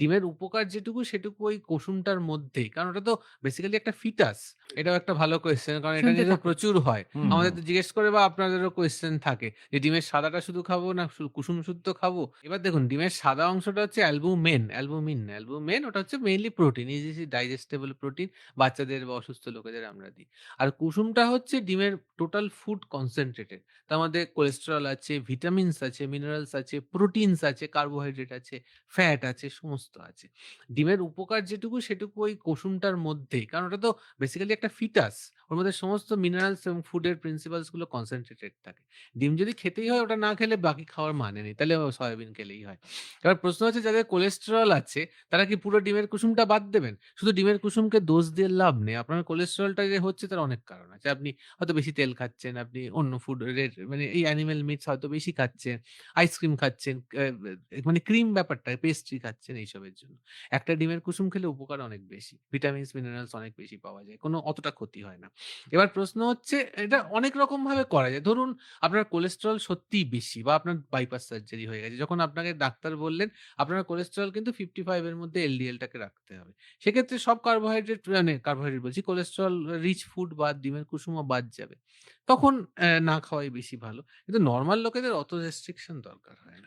ডিমের উপকার যেটুকু সেটুকু ওই কুসুমটার মধ্যেই। কারণ ওটা তো বেসিক্যালি একটা ফিটাস। এটাও একটা ভালো কোয়েশ্চেন কারণ এটা নিয়ে প্রচুর হয়। আমাদের তো জিজ্ঞেস করে বা আপনাদেরও কোয়েশ্চেন থাকে যে ডিমের সাদাটা শুধু খাব না কুসুম শুদ্ধ খাব? এবার দেখুন ডিমের সাদা অংশটা হচ্ছে অ্যালবুমেন, অ্যালবুমিন অ্যালবুমেন ওটা হচ্ছে mainly protein. Easily digestible protein বাচ্চাদের বা অসুস্থ লোকেদের আমরা দিই। আর কুসুমটা হচ্ছে ডিমের টোটাল ফুড কনসেনট্রেটেড। তার মধ্যে কোলেস্টেরল আছে, ভিটামিনস আছে, মিনারেলস আছে, প্রোটিনস আছে, কার্বোহাইড্রেট আছে, ফ্যাট আছে, সমস্ত আছে। ডিমের উপকার যেটুকু সেটুকু ওই কুসুমটার মধ্যে কারণ ওটা তো বেসিক্যালি একটা ফিটাস। ওর মধ্যে সমস্ত মিনারেলস এবং ফুডের প্রিন্সিপালসগুলো কনসেনট্রেটেড থাকে। ডিম যদি খেতেই হয় ওটা না খেলে বাকি খাওয়ার মানে নেই। তাহলে সয়াবিন খেলেই হয়। এবার প্রশ্ন হচ্ছে যাদের কোলেস্টেরল আছে তারা কি পুরো ডিমের কুসুমটা বাদ দেবেন? শুধু ডিমের কুসুমকে দোষ দিয়ে লাভ নেই। আপনার কোলেস্টেরলটা যে হচ্ছে তার অনেক কারণ আছে। আপনি হয়তো বেশি তেল খাচ্ছেন, আপনি অন্য ফুড মানে এই অ্যানিমাল মিটস হয়তো বেশি খাচ্ছেন, আইসক্রিম খাচ্ছেন, মানে ক্রিম ব্যাপারটা পেস্ট্রি খাচ্ছেন এইসবের জন্য। একটা ডিমের কুসুম খেলে উপকার অনেক বেশি। ভিটামিনস, মিনারেলস অনেক বেশি পাওয়া যায়। কোনো অতটা ক্ষতি হয় না। এবার প্রশ্ন হচ্ছে, এটা অনেক রকমভাবে করা যায়। ধরুন, আপনার কোলেস্টেরল সত্যিই বেশি বা আপনার বাইপাস সার্জারি হয়ে গেছে। যখন আপনাকে ডাক্তার বললেন, আপনার কোলেস্টেরল কিন্তু 55 এর মধ্যে এলডিএলটাকে রাখতে হবে। সেক্ষেত্রে সব কার্বোহাইড্রেট মানে কার্বোহাইড্রেট বলছি কোলেস্ট্রল রিচ ফুড বাদ ডিমের কুসুমও বাদ যাবে। তখন না খাওয়াই বেশি ভালো। কিন্তু নর্মাল লোকেদের অত রেস্ট্রিকশন দরকার হয় না।